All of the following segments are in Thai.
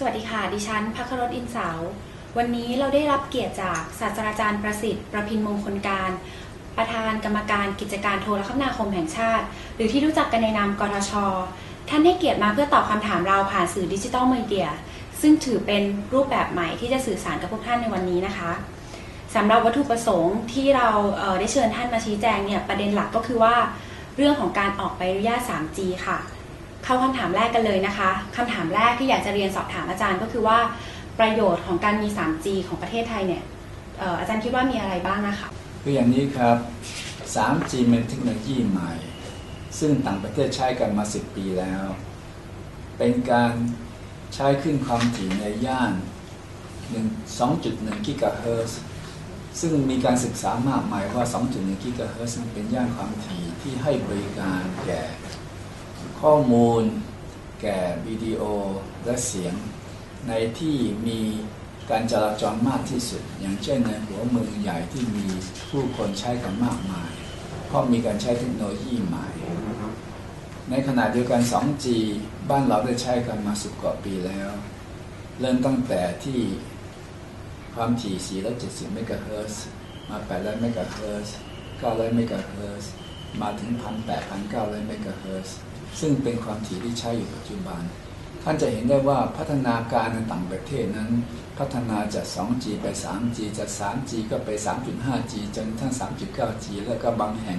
สวัสดีค่ะ ดิฉันพัครรอินเสา วันนี้เราได้รับเกียรติจากศาสตราจารย์ประสิทธิ์ ประพินมงคลการ ประธานกรรมการกิจการโทรคมนาคมแห่งชาติ หรือที่รู้จักกันในนามกทช ท่านให้เกียรติมาเพื่อตอบคำถามเราผ่านสื่อดิจิทัลมีเดีย ซึ่งถือเป็นรูปแบบใหม่ที่จะสื่อสารกับพวกท่านในวันนี้นะคะสำหรับวัตถุประสงค์ที่เราเได้เชิญท่านมาชี้แจงเนี่ยประเด็นหลักก็คือว่า เรื่องของการออกใบอนุญาต 3G ค่ะ เข้าคำถามแรกกันเลยนะคะคำถามแรกที่อยากจะเรียนสอบถามอาจารย์ก็คือว่าประโยชน์ของการมี 3G ของประเทศไทยเนี่ยอาจารย์คิดว่ามีอะไรบ้างนะคะคืออย่างนี้ครับ 3G เป็นเทคโนโลยีใหม่ ซึ่งต่างประเทศใช้กันมา 10 ปีแล้ว เป็นการใช้ขึ้นความถี่ในย่าน1 2.1 กิกะเฮิรตซ์ซึ่งมีการศึกษามากมายว่า 2.1 กิกะเฮิรตซ์นั้นเป็นย่านความถี่ที่ให้บริการแก่ ข้อมูล แก่วิดีโอและเสียง ในที่มีการจราจรมากที่สุด อย่างเช่นในหัวเมืองใหญ่ที่มีผู้คนใช้กันมากมาย เพราะมีการใช้เทคโนโลยีใหม่ ในขณะเดียวกัน 2G บ้านเราได้ใช้กันมาสิบกว่าปีแล้ว เริ่มตั้งแต่ที่ความถี่ 470 เมกะเฮิรตซ์มา 800 เมกะเฮิรตซ์900 เมกะเฮิรตซ์มาถึง 1,800เมกะเฮิรตซ์ ซึ่งเป็นความถี่ที่ใช้อยู่ปัจจุบัน ท่านจะเห็นได้ว่าพัฒนาการในต่างประเทศนั้น พัฒนาจาก 2G ไป 3G จาก 3G ก็ไป 3.5G จนกระทั่ง 3.9G แล้วก็บางแห่ง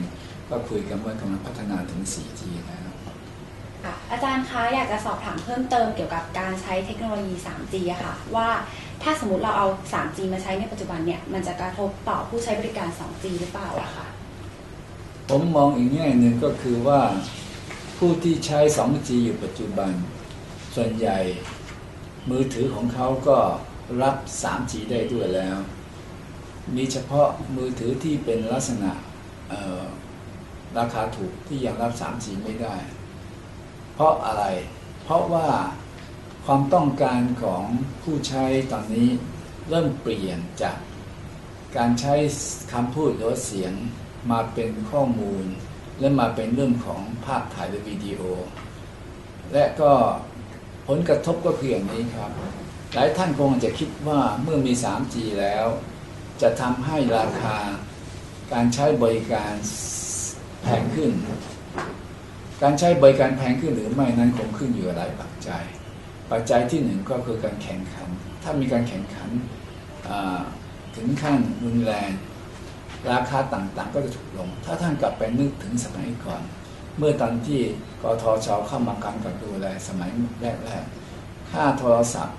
ก็คุยกันว่ากำลังพัฒนาถึง 4G แล้วค่ะอาจารย์คะอยากจะสอบถามเพิ่มเติมเกี่ยวกับการใช้เทคโนโลยี 3G อะค่ะ ว่าถ้าสมมติเราเอา 3G มาใช้ในปัจจุบันเนี่ย มันจะกระทบต่อผู้ใช้บริการ 2G หรือเปล่าอะคะผมมองอีกแง่หนึ่งก็คือว่า ผู้ที่ใช้ 2G อยู่ปัจจุบัน ส่วนใหญ่มือถือของเขาก็รับ 3G ได้ด้วยแล้ว มีเฉพาะมือถือที่เป็นลักษณะราคาถูกที่ยังรับ 3G ไม่ได้ เพราะอะไร เพราะว่าความต้องการของผู้ใช้ตอนนี้เริ่มเปลี่ยนจากการใช้คำพูดหรือเสียงมาเป็นข้อมูล และมาเป็นเรื่องของภาพถ่ายและวิดีโอ และก็ผลกระทบก็คืออย่างนี้ครับ หลายท่านคงจะคิดว่าเมื่อมี 3G แล้ว จะทำให้ราคาการใช้บริการแพงขึ้น การใช้บริการแพงขึ้นหรือไม่นั้นคงขึ้นอยู่หลายปัจจัย ปัจจัยที่หนึ่งก็คือการแข่งขัน ถ้ามีการแข่งขันถึงขั้นรุนแรง ราคาต่างๆ ก็จะถูกลง ถ้าท่านกลับไปนึกถึงสมัยก่อน เมื่อตอนที่กทชเข้ามากำกับดูแลสมัยแรกๆ ค่าโทรศัพท์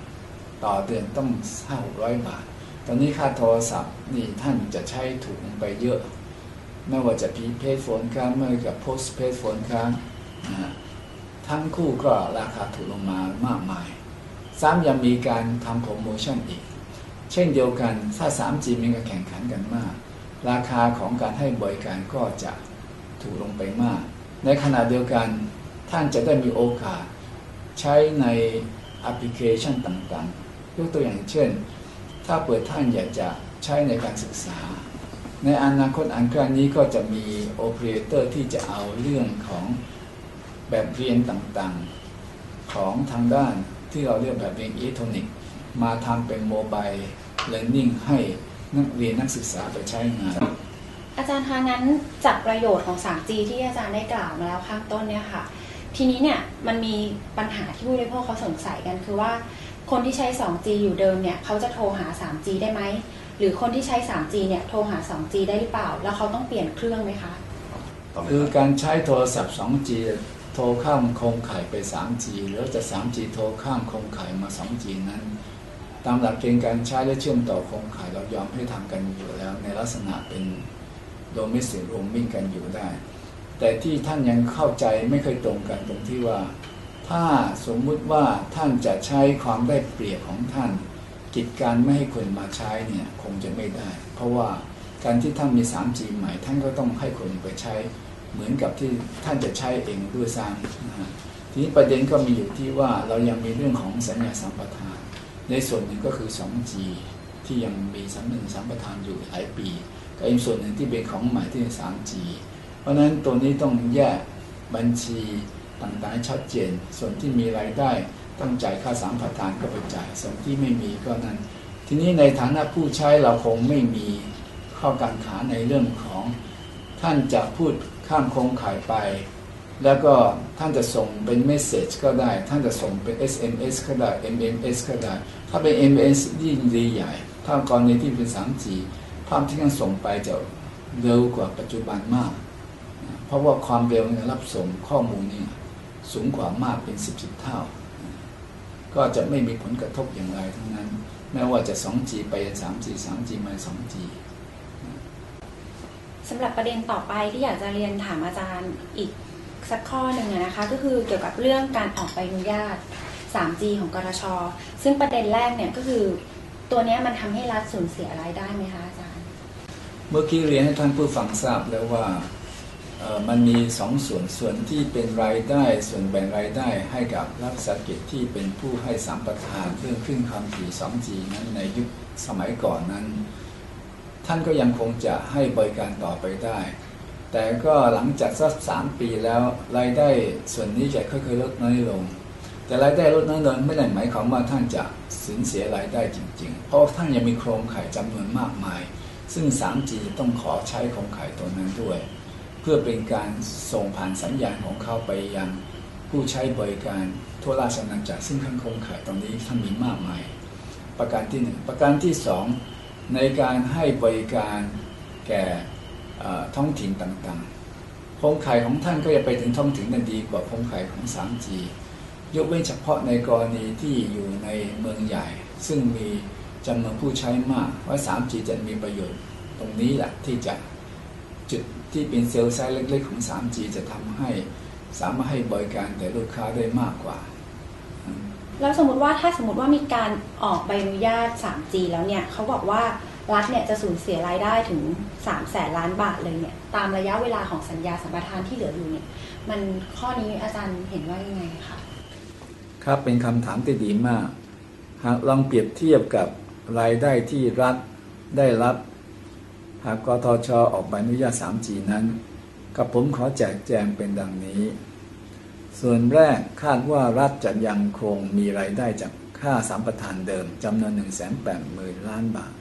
ต่อเดือนต้องห้าหกร้อยบาท ตอนนี้ค่าโทรศัพท์นี่ท่านจะใช้ถูกลงไปเยอะ ไม่ว่าจะพีเพ d โฟนค้างไม่ว่าจะโพสเพ d โฟนค้านะทั้งคู่ก็ราคาถูกลงมามากมาย ซ้ำยังมีการทำโปรโมชั่นอีก เช่นเดียวกันถ้า 3G มีการแข่งขันกันมาก ราคาของการให้บริการก็จะถูกลงไปมาก ในขณะเดียวกันท่านจะได้มีโอกาสใช้ในแอปพลิเคชันต่างๆ ยกตัวอย่างเช่น ถ้าเปิดท่านอยากจะใช้ในการศึกษา ในอนาคตอันใกล้นี้ก็จะมีโอเปอเรเตอร์ที่จะเอาเรื่องของแบบเรียนต่างๆ ของทางด้านที่เราเรียกแบบเรียนอิเล็กทรอนิกส์มาทำเป็นโมบายเ e ร์น i ิ่งให้ นักเรียนนักศึกษาไปใช้งาน อาจารย์คะงั้นจากประโยชน์ของ 3G ที่อาจารย์ได้กล่าวมาแล้วข้างต้นเนี่ยค่ะ ทีนี้เนี่ยมันมีปัญหาที่ผู้บริโภคเขาสงสัยกันคือว่าคนที่ใช้ 2G อยู่เดิมเนี่ยเขาจะโทรหา 3G ได้ไหม หรือคนที่ใช้ 3G เนี่ยโทรหา 2G ได้หรือเปล่า แล้วเขาต้องเปลี่ยนเครื่องไหมคะ คือการใช้โทรศัพท์ 2G โทรข้ามโครงข่ายไป 3G หรือจะ 3G โทรข้ามโครงข่ายมา 2G นั้น ตามหลักเกณฑ์การใช้และเชื่อมต่อโครงข่ายเรายอมให้ทำกันอยู่แล้ว ในลักษณะเป็นโดมิสิโ o มิ่งกันอยู่ได้ แต่ที่ท่านยังเข้าใจไม่เคยตรงกันตรงที่ว่า ถ้าสมมุติว่าท่านจะใช้ความได้เปรียบของท่าน กิจการไม่ให้คนมาใช้เนี่ยคงจะไม่ได้ เพราะว่าการที่ท่านมี 3G ใหม่ท่านก็ต้องให้คนไปใช้เหมือนกับที่ท่านจะใช้เองด้วยซ้ำทีนี้ประเด็นก็มีอยู่ที่ว่าเรายังมีเรื่องของสัญญาสัมปทาน ในส่วนหนึ่งก็คือ 2G ที่ยังมีสัญญาสัมปทานอยู่หลายปีกับอีกส่วนหนึ่งที่เป็นของใหม่ที่เป็น 3G เพราะนั้นตัวนี้ต้องแยกบัญชีต่างๆชัดเจน ส่วนที่มีรายได้ต้องจ่ายค่าสามประทานก็ไปจ่าย ส่วนที่ไม่มีก็นั้น ทีนี้ในฐานะผู้ใช้เราคงไม่มีข้อกังขาในเรื่องของท่านจะพูดข้ามโครงข่ายไป แล้วก็ท่านจะส่งเป็นเมสเซจก็ได้ ท่านจะส่งเป็น SMS ก็ได้ MMS ก็ได้ ถ้าเป็น MMS ยิ่งดีใหญ่ ถ้ากรณีที่เป็น 3G ภาพที่ท่านส่งไปจะเร็วกว่าปัจจุบันมาก เพราะว่าความเร็วในการรับส่งข้อมูลนี่สูงกว่ามากเป็น 10 10เท่า ก็จะไม่มีผลกระทบอย่างไรทั้งนั้น แม้ว่าจะ 2G ไปเป็น 3G 3G มา 2G สำหรับประเด็นต่อไปที่อยากจะเรียนถามอาจารย์อีก สักข้อหนึ่งนะคะ ก็คือเกี่ยวกับเรื่องการออกใบอนุญาต 3G ของกรชซึ่งประเด็นแรกเนี่ยก็คือตัวนี้มันทำให้รัฐสูญเสียรายได้ไหมคะอาจารย์ เมื่อกี้เรียนให้ท่านผู้ฟังทราบแล้วว่ามันมีสองส่วนส่วนที่เป็นรายได้ ส่วนแบ่งรายได้ให้กับรัฐสากิจที่เป็นผู้ให้สามปทานเรื่องขึ้นความถี่ 2G นั้นในยุคสมัยก่อนนั้น ท่านก็ยังคงจะให้บริการต่อไปได้ แต่ก็หลังจากสักสามปีแล้วรายได้ส่วนนี้จะค่อยๆลดน้อยลง แต่รายได้ลดน้อยลงไม่ได้หมายความว่าท่านจะสูญเสียรายได้จริง ๆ เพราะท่านยังมีโครงข่ายจำนวนมากมาย ซึ่ง 3G ต้องขอใช้โครงข่ายตัวนั้นด้วย เพื่อเป็นการส่งผ่านสัญญาณของเขาไปยังผู้ใช้บริการทั่วราชอาณาจักรซึ่งข้างโครงข่ายตรงนี้ท่านมีมากมาย ประการที่หนึ่งประการที่สองในการให้บริการแก่ ท้องถิ่นต่างๆโครงข่ายของท่านก็จะไปถึงท้องถิ่นนั้นดีกว่าโครงข่ายของ 3G ยกเว้นเฉพาะในกรณีที่อยู่ในเมืองใหญ่ ซึ่งมีจำนวนผู้ใช้มากว่า 3G จะมีประโยชน์ ตรงนี้แหละที่จะจุดที่เป็นเซลล์ไซส์เล็กๆของ 3G จะทำให้สามารถให้บริการแก่ลูกค้าได้มากกว่า แล้วสมมติว่าถ้าสมมติว่ามีการออกใบอนุญาต 3G แล้วเนี่ยเขาบอกว่า รัฐเนี่ยจะสูญเสียรายได้ถึง3แสนล้านบาทเลยเนี่ยตามระยะเวลาของสัญญาสัมปทานที่เหลืออยู่เนี่ยมันข้อนี้อาจารย์เห็นว่ายังไงคะครับเป็นคำถามที่ดีมากหากลองเปรียบเทียบกับรายได้ที่รัฐได้รับ หากกทชออกใบอนุญาต 3G นั้น กับผมขอแจกแจงเป็นดังนี้ ส่วนแรกคาดว่ารัฐจะยังคงมีรายได้จากค่าสัมปทานเดิมจำนวน 180,000 ล้านบาท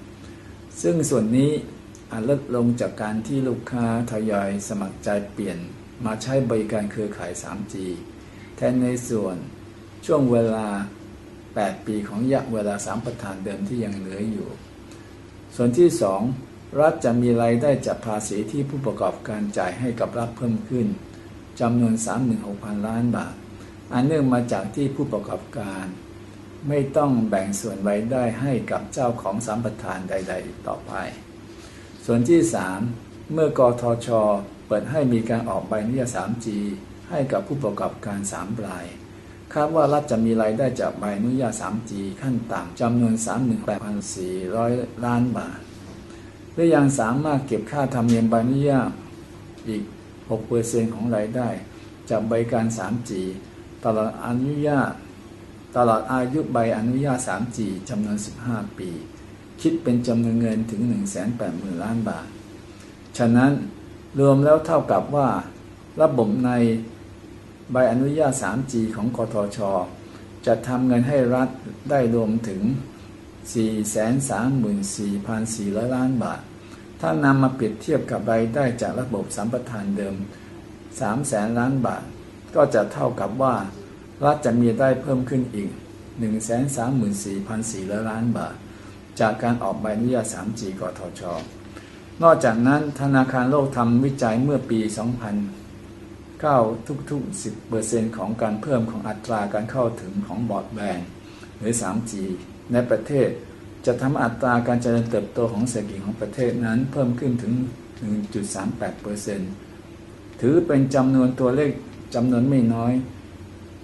ซึ่งส่วนนี้อาจลดลงจากการที่ลูกค้าทยอยสมัครใจเปลี่ยนมาใช้บริการเครือข่าย 3G แทนในส่วนช่วงเวลา 8 ปีของระยะเวลาสามประทานเดิมที่ยังเหลืออยู่ ส่วนที่ 2 รัฐจะมีรายได้จากภาษีที่ผู้ประกอบการจ่ายให้กับรัฐเพิ่มขึ้นจำนวน 36,000 ล้านบาท อันเนื่องมาจากที่ผู้ประกอบการ ไม่ต้องแบ่งส่วนรายได้ให้กับเจ้าของสามปทานใด ๆ ต่อไป ส่วนที่ 3 เมื่อกทช เปิดให้มีการออกใบอนุญาต 3G ให้กับผู้ประกอบการ 3 ราย คาดว่ารัฐจะมีรายได้จากใบอนุญาต 3G ขั้นต่ำจำนวน 38,400 ล้านบาท และยังสามารถเก็บค่าธรรมเนียมใบอนุญาตอีก 6%ของรายได้ จากใบการ 3G ตลอดอนุญาต ตลอดอายุใบอนุญาต 3G จำนวน 15 ปี คิดเป็นจำนวนเงินถึง 180,000 ล้านบาท ฉะนั้นรวมแล้วเท่ากับว่า ระบบในใบอนุญาต 3G ของกทช จะทำเงินให้รัฐได้รวมถึง 434,400 ล้านบาท ถ้านำมาเปรียบเทียบกับรายได้จากระบบสัมปทานเดิม 3 0 0แสนล้านบาท ก็จะเท่ากับว่า รัฐจะมีได้เพิ่มขึ้นอีก 134,400 ล้านบาท จากการออกใบอนุญาต 3G กทช นอกจากนั้นธนาคารโลกทำวิจัยเมื่อปี 2009 ทุกๆ 10%ของการเพิ่มของอัตราการเข้าถึงของบอร์ดแบนด์หรือ 3G ในประเทศจะทำอัตราการเจริญเติบโตของเศรษฐกิจของประเทศนั้นเพิ่มขึ้นถึง 1.38%ถือเป็นจำนวนตัวเลขจำนวนไม่น้อย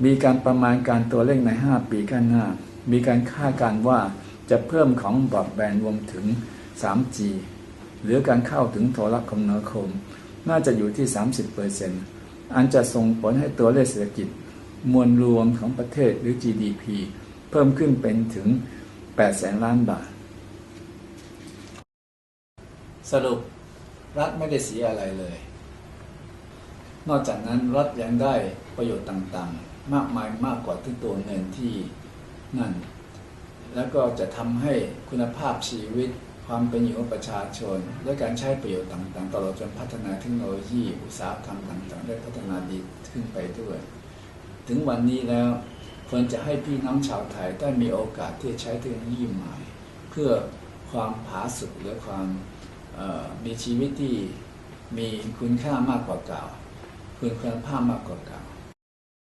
มีการประมาณการตัวเลขใน 5 ปีข้างหน้า มีการคาดการว่าจะเพิ่มของบอดแบนด์รวมถึง 3G หรือการเข้าถึงโทรคมนาคม น่าจะอยู่ที่ 30%อันจะส่งผลให้ตัวเลขเศรษฐกิจ มวลรวมของประเทศหรือ GDP เพิ่มขึ้นเป็นถึง 8 แสนล้านบาท สรุปรัฐไม่ได้เสียอะไรเลย นอกจากนั้นรัฐยังได้ประโยชน์ต่างๆ มากมายมากกว่าที่ตัวเงินที่นั่น แล้วก็จะทำให้คุณภาพชีวิตความเป็นอยู่ของประชาชน และการใช้ประโยชน์ต่างๆ ตลอดจนพัฒนาเทคโนโลยี อุตสาหกรรมต่างๆ ได้พัฒนาดีขึ้นไปด้วย ถึงวันนี้แล้วควรจะให้พี่น้องชาวไทยได้มีโอกาสที่จะใช้เทคโนโลยีใหม่ เพื่อความผาสุกหรือความมีชีวิตที่มีคุณค่ามากกว่าเก่า คุณคุณภาพมากกว่าเก่า